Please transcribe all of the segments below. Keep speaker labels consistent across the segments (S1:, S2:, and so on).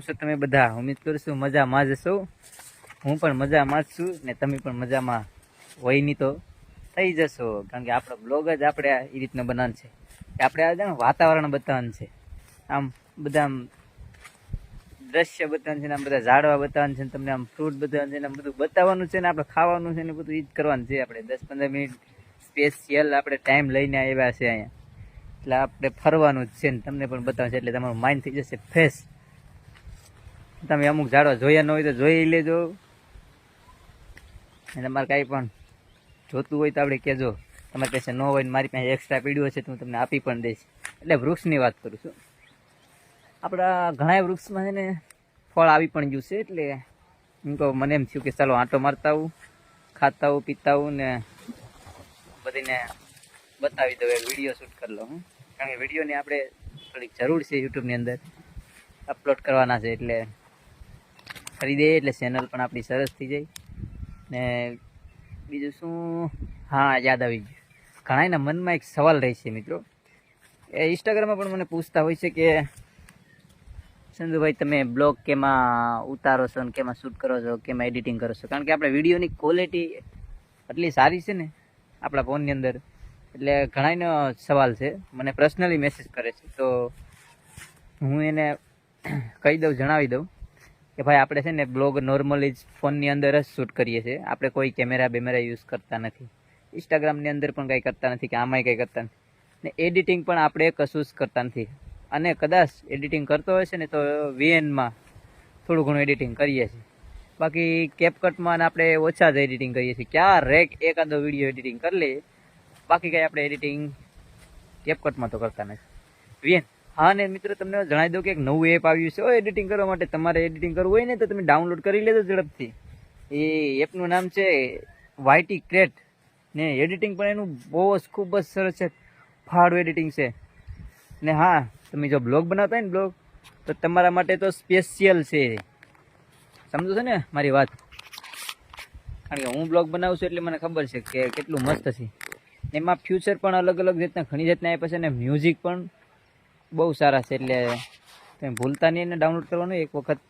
S1: છો તમે બધા ઉમ્મીદ કરું મજામાં જ છો હું પણ મજામાં જ છું ને તમે પણ મજામાં હોય નહીં તો થઈ જશો. કારણ કે આપણો બ્લોગ જ આપણે એ રીતનો બનાવવાનું છે. કે આપણે આ વાતાવરણ બતાવવાનું છે. આમ બધા આમ દ્રશ્ય બતાવવાનું છે ને આમ બધા ઝાડવા બતાવવાનું છે ને તમને આમ ફ્રૂટ બતાવવાનું છે ને આમ બધું બતાવવાનું છે ને આપણે ખાવાનું છે ને બધું એ જ કરવાનું છે. આપણે દસ પંદર મિનિટ સ્પેશિયલ આપણે ટાઈમ લઈને આવ્યા છે અહીંયા. એટલે આપણે ફરવાનું જ છે ને તમને પણ બતાવવાનું છે. એટલે તમારું માઇન્ડ થઈ જશે ફ્રેશ તમે અમુક ઝાડવા જોયા ન હોય તો જોઈ લેજો. અને તમારે કાંઈ પણ જોતું હોય તો આપણે કહેજો. તમારે પાસે ન હોય ને મારી પાસે એક્સ્ટ્રા પીડ્યો છે તો હું તમને આપી પણ દઈશ. એટલે વૃક્ષની વાત કરું છું. આપણા ઘણા વૃક્ષમાં છે ને ફળ આવી પણ ગયું છે એટલે હું કહું, મને એમ થયું કે ચાલો આંટો મારતા આવું, ખાતા આવું, પીતા આવું ને બધીને બતાવી દઉં વીડિયો શૂટ કરી લઉં કારણ કે વિડીયોની આપણે થોડીક જરૂર છે યુટ્યુબની અંદર. અપલોડ કરવાના છે એટલે દઈએ એટલે ચેનલ પણ આપણી સરસ થઈ જાય. ને બીજું શું? હા, યાદ આવી ગયું. ઘણાના મનમાં એક સવાલ રહે છે મિત્રો. એ ઇન્સ્ટાગ્રામમાં પણ મને પૂછતા હોય છે કે સંજુભાઈ તમે બ્લોગ કેમાં ઉતારો છો ને કેમાં શૂટ કરો છો? કેમાં એડિટિંગ કરો છો? કારણ કે આપણે વિડીયોની ક્વોલિટી એટલી સારી છે ને, આપણા ફોનની અંદર. એટલે ઘણાનો સવાલ છે. મને પર્સનલી મેસેજ કરે છે. તો હું એને કહી દઉં, જણાવી દઉં. કે ભાઈ આપણે છે ને બ્લોગ નોર્મલી જ ફોનની અંદર જ શૂટ કરીએ છીએ. આપણે કોઈ કેમેરા બેમેરા યુઝ કરતા નથી. ઇન્સ્ટાગ્રામની અંદર પણ કંઈ કરતા નથી કે આમાંય કંઈ કરતા નથી. ને એડિટિંગ પણ આપણે કશું જ કરતા નથી. અને કદાચ એડિટિંગ કરતો હોય છે ને તો વીએનમાં થોડું ઘણું એડિટિંગ કરીએ છીએ. બાકી કેપકટમાં આપણે ઓછા જ એડિટિંગ કરીએ છીએ. ક્યાં રેક એકાદો વીડિયો એડિટિંગ કરી લઈએ. બાકી કંઈ આપણે એડિટિંગ કેપકટમાં તો કરતા નથી. વીએન હા, ને મિત્રો, તમને જણાવી દઉં કે એક નવું એપ આવ્યું છે. એડિટિંગ કરવા માટે તમારે એડિટિંગ કરવું હોય ને, તો તમે ડાઉનલોડ કરી લેજો ઝડપથી. એ એપનું નામ છે વાયટી ક્રેટ ને એડિટિંગ પણ એનું બહુ જ ખૂબ જ સરસ છે. ફાળું એડિટિંગ છે. ને હા, તમે જો બ્લોગ બનાવતા હોય ને બ્લોગ તો તમારા માટે તો સ્પેશિયલ છે. સમજો છો ને મારી વાત? કારણ કે હું બ્લોગ બનાવું છું એટલે મને ખબર છે કે કેટલું મસ્ત છે. એમાં ફ્યુચર પણ અલગ અલગ રીતના ઘણી જાતના આપ્યા છે ને મ્યુઝિક પણ બહુ સારા છે એટલે તમે ભૂલતા નહીં એને ડાઉનલોડ કરવાનું. એક વખત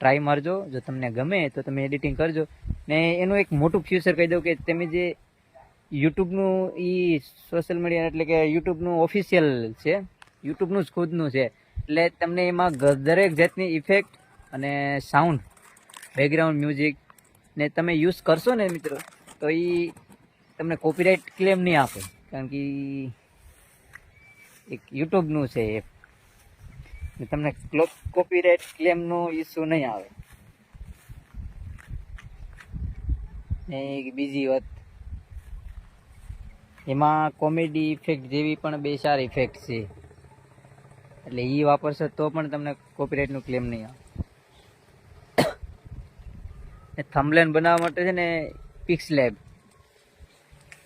S1: ટ્રાય મારજો. જો તમને ગમે તો તમે એડિટિંગ કરજો. ને એનું એક મોટું ફ્યુચર કહી દઉં કે તમે જે યુટ્યુબનું એ સોશિયલ મીડિયા એટલે કે યુટ્યુબનું ઓફિશિયલ છે, યુટ્યુબનું જ ખુદનું છે. એટલે તમને એમાં દરેક જાતની ઇફેક્ટ અને સાઉન્ડ બેકગ્રાઉન્ડ મ્યુઝિક ને તમે યુઝ કરશો ને મિત્રો, તો એ તમને કોપીરાઇટ ક્લેમ નહીં આપે. કારણ કે એક યુટ્યુબનું છે ને તમને કોપીરાઇટ ક્લેમનો ઇસ્યુ નહીં આવે. ને એક બીજી વાત. એમાં કોમેડી ઇફેક્ટ જેવી પણ બે ચાર ઇફેક્ટ છે. એટલે એ વાપરશો તો પણ તમને કોપીરાઇટનું ક્લેમ નહીં આવે. થમ્બલેન બનાવવા માટે છે ને પિક્સ લેબ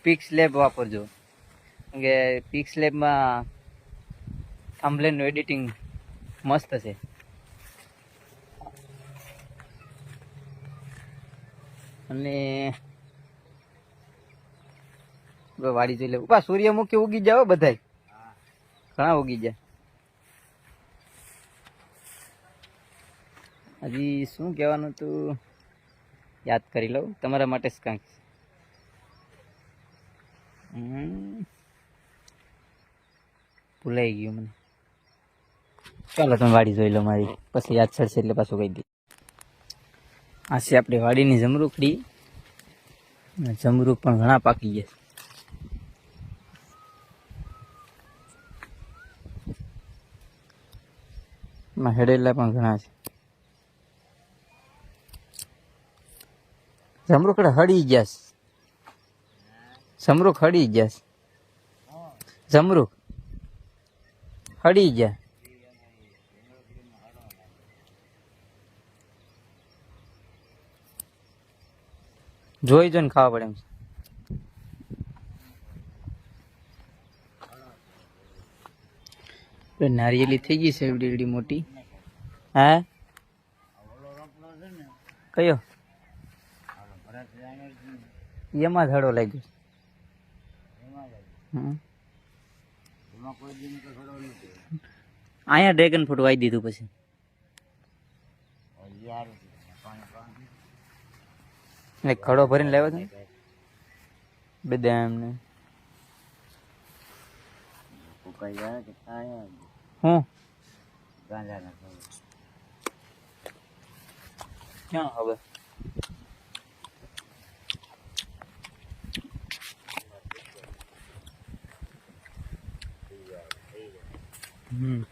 S1: પિક્સ લેબ વાપરજો કે પિક્સ લેબમાં થંબલેનનું એડિટિંગ મસ્ત છે. અને વાડી જોઈ લે. ઉપા સૂર્યમુખી ઉગી જાવ બધાય. ઘણા ઉગી જાય હજી શું કહેવાનું તું યાદ કરી લઉં. તમારા માટે જ કાંઈક. ભૂલાઈ ગયું મને. ચાલો તમે વાડી જોઈ લો મારી. પછી યાદ છડશે એટલે પાછું કહી દઈ આ છે આપણી વાડીની જમરૂખડી. જમરૂખ પણ ઘણા પાકી ગયા છે. હેડેલા પણ ઘણા છે. જમરૂખડા હળી ગયા છે. જમરૂખ હળી ગયા છે. જમરૂખ હળી ગયા. જોઈ જોઈને ખાવા પડે એમ છે. નારિયેલી થઈ ગઈ છે એવડી એવડી મોટી. હા? કયો? એમાં ઝાડો લાગ્યો અહીંયા ડ્રેગન ફ્રૂટ વાવી દીધું પછી. એક ખડો ભરીને લાવ્યો હતો બે બદામ ને હું ક્યાં હવે હમ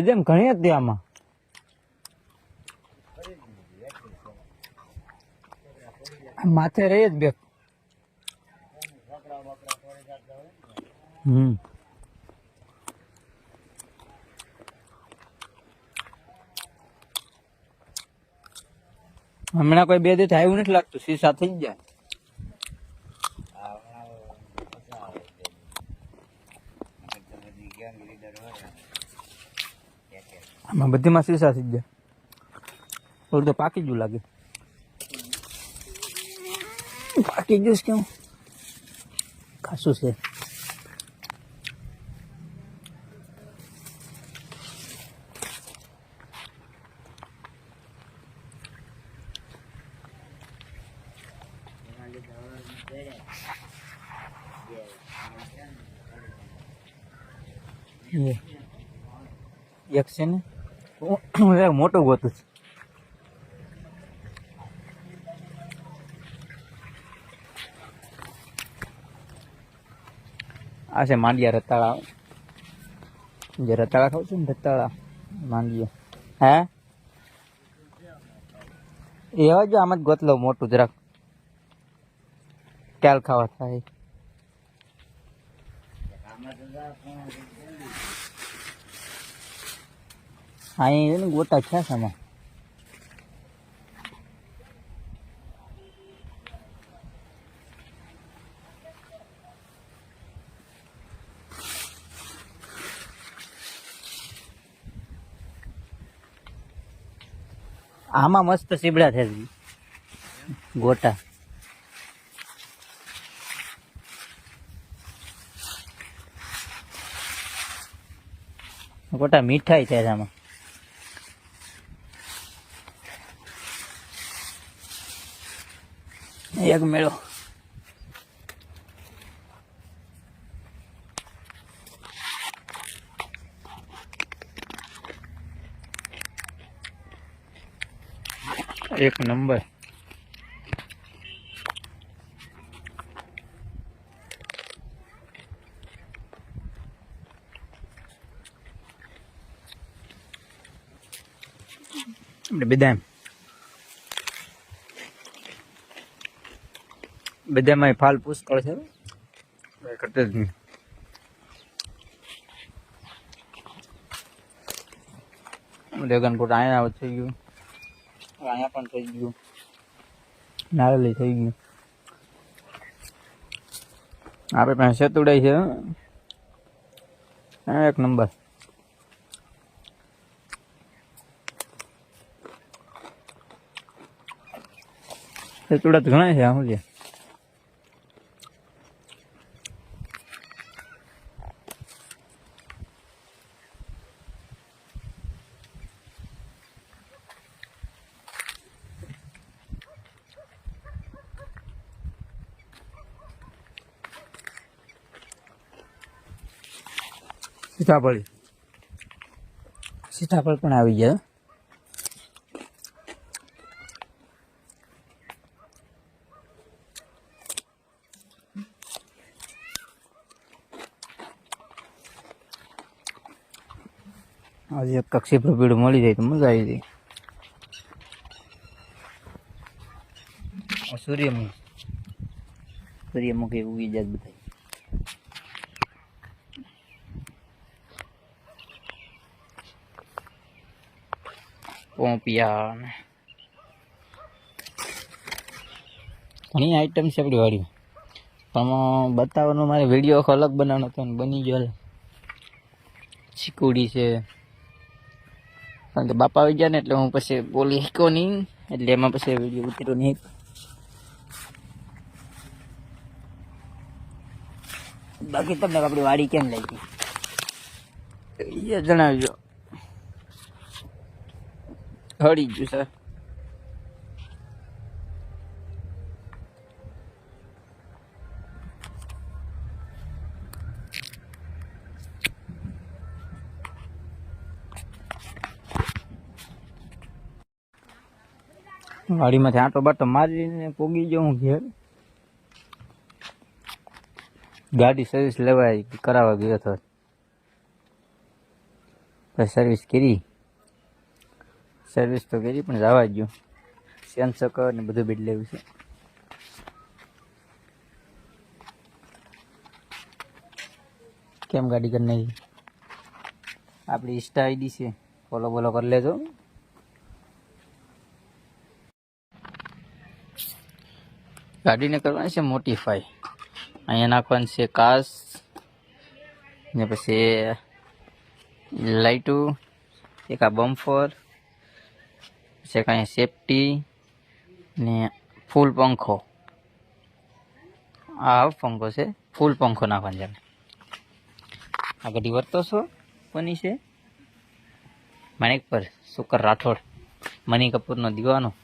S1: બદામ ઘણી હતી આમાં. માથે રહી જ બે. હમ. હમણાં કોઈ બે દિવસ આવ્યું નથી લાગતું, સીસા થઈ જ જાય આમાં બધીમાં શીશા થઈ જાય થોડું તો પાકી ગયું લાગે. પાકી ગયું કેવું ખાસું છે. એ. એક છે ને? હું એક મોટું ગોતું છું. આ છે માંડિયા રતાળા. જે રતાળા ખાવ છું ને, રતાળા, માંડિયા. હે? એવા જો આમ જ ગોતલો મોટું જરાક. ક્યાલ ખાવા થાય? ને ગોટા છે સામા આમાં મસ્ત સીબડા છે ગોટા. ગોટા મીઠાઈ છે આમાં. એક મેળો એક નંબર આપણે બદામ બદામાં ફાલ પુષ્કળ છે. કરતા જ નહીં. ડ્રેગન અહીંયા થઈ ગયું. અહીંયા પણ થઈ ગયું. નારેલી થઈ ગયું. આપણે પાસે સેતુડાઈ છે હા, એક નંબર. સેતુડા તો ઘણા છે આ સીતાફળી. સીતાફળ પણ આવી ગયા. આજે એક કક્ષી પ્રભીડ મળી જાય તો મજા આવી જાય. સૂર્યમુખ. સૂર્યમુખી ઉગી જાય બધા પોપિયા ઘણી આઈટમ છે આપણી વાળી પણ બતાવવાનો મારે વીડિયો આખો અલગ બનાવવાનો હતો બની ગયો હાલે. ચીકુડી છે. કારણ કે બાપા આવી ગયા ને એટલે હું પછી બોલી શીખો નહીં એટલે એમાં પછી વીડિયો ઉતર્યો નહીં. બાકી તમને આપણી વાડી કેમ લાગી? એ જણાવજો. હળી ગયું સર વાડીમાંથી આંટો બાટો મારીને પોગી ગયો હું ઘેર. ગાડી સર્વિસ લેવાય કરાવવા ગયો હતો સર્વિસ કરી. સર્વિસ તો કરી, પણ જવા જ ગયું સકર ને બધું બદલાવ્યું છે. કેમ ગાડી કરી નાખી? આપણી ઇન્સ્ટા આઈડી છે. ફોલો બોલો કરી લેજો. ગાડીને કરવાની છે મોટીફાઈ અહીંયા નાખવાની છે કાસ ને પછી લાઇટું એક આ બમ્ફર પછી કાંઈ સેફટી ને ફૂલ પંખો. આ પંખો છે ફૂલ પંખો નાખવાનો છે આ ગાડી વર્તો છો, કોની છે? માણેક પર, શુકર રાઠોડ. મની કપૂરનો દીવાનો.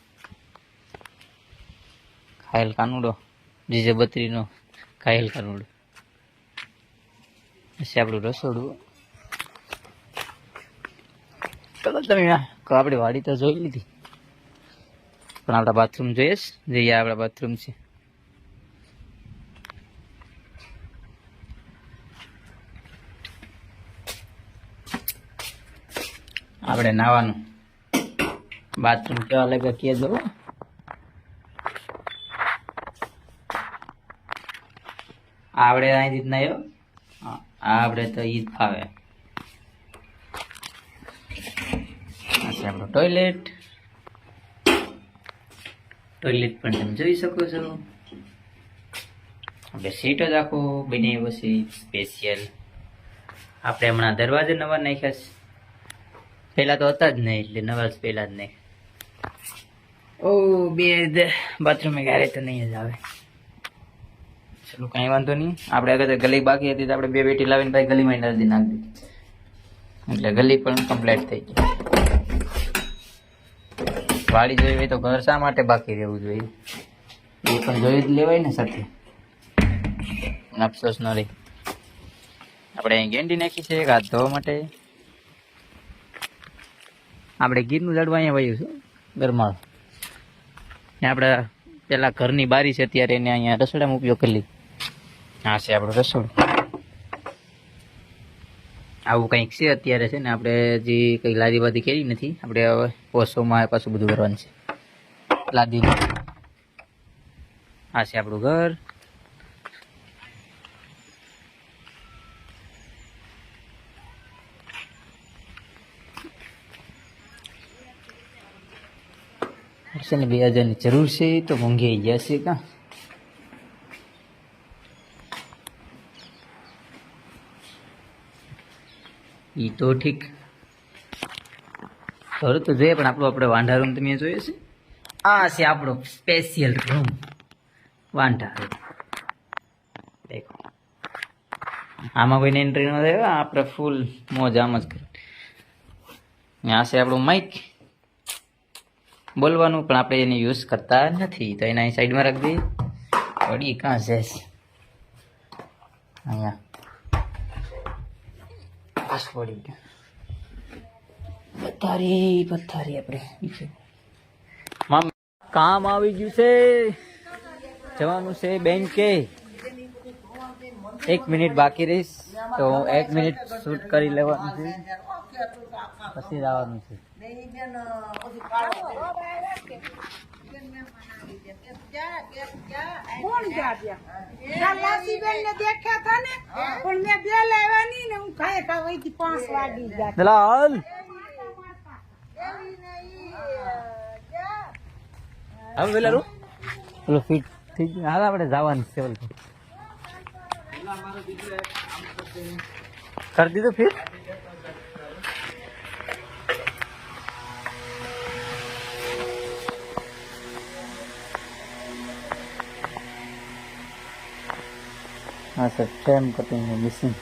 S1: ઘાયલ કાનુડો, જીજે બત્રીનો ઘાયલ કાનુડો. પછી આપણું રસોડું. તમે આપણી વાડી તો જોઈ લીધી. પણ આપણા બાથરૂમ જોઈએ? જઈએ આપણા બાથરૂમ છે. આપણે નાવાનું. બાથરૂમ કેવા લાગે કે દો આપણે અહીંથી જ નહીં આપણે તો ઈ જ ફાવે. આપણું ટોયલેટ ટોયલેટ પણ તમે જોઈ શકો છો. આપણે સીટ જ આખો બની પછી સ્પેશિયલ આપણે હમણાં દરવાજે નવા નાખ્યા છે. પહેલાં તો હતા જ નહીં, એટલે નવા જ પહેલાં જ નહીં ઓ, બે બાથરૂમે ક્યારે તો નહીં જ આવે. ચલો, કાંઈ વાંધો નહીં. આપણે આગળ ગલી બાકી હતી તો આપણે બે બેટી લાવીને ભાઈ ગલીમાં નદી નાખી એટલે ગલી પણ કમ્પ્લીટ થઈ ગઈ. વાડી જોઈ હોય તો ઘર શા માટે બાકી રહેવું જોઈએ? એ પણ જોઈ જ લેવાય ને સાથે. અફસોસ ન રહી. આપણે અહીં ગેંડી નાખી છે હાથ ધોવા માટે. આપણે ગીરનું ઝાડવા અહીંયા વાયું છે, ગરમાળ. ને આપણે પેલા ઘરની બારી છે અત્યારે એને અહીંયા રસોડામાં ઉપયોગ કરી લીધી હા છે આપણું રસોડું. આવું કંઈક છે અત્યારે છે ને આપણે હજી કંઈ લાદી બાદી કરી નથી, આપણે હવે પોસોમાં પાછું બધું કરવાનું છે. લાદી આ છે આપણું ઘર. છે ને બે હજારની જરૂર છે, તો મોંઘી ગયા છે કાં? ઈ તો ઠીક. ઘર તો જોઈએ, પણ આપણું આપણે વાંઢા રૂમ તમે જોઈએ છે આ છે આપણો સ્પેશિયલ રૂમ વાંઢા રૂમ દેખો. આમાં કોઈને એન્ટ્રી ન થાય આપણે ફૂલ મોજ આમ જ કરી. આ છે આપણું માઇક બોલવાનું, પણ આપણે એને યુઝ કરતા નથી. તો એના સાઈડમાં રાખી દઈએ. વળી કાં છે? અહીંયા. પાસ વળી પથારી પથારી આપણે. મામ કામ આવી ગયું છે. જવાનું છે બેંકે એક મિનિટ બાકી રહીશ તો હું એક મિનિટ શૂટ કરી લેવાનું છે. પછી જવાનું છે.
S2: કોણ લાસીબેન ને દેખ્યા હતા ને? પણ મેં બે લાવ્યા નહીં ને હું ખાય ખાવ અહીંથી પાંચ વાગી ગયા.
S1: દલાલ હવે પેલા પેલો ફિટ થઈ ગયું. હાલ આપણે જવાનું છે ઓલું કરી દીધું ફિટ? હા સર ફ્રેમ કટિંગનું મિશીન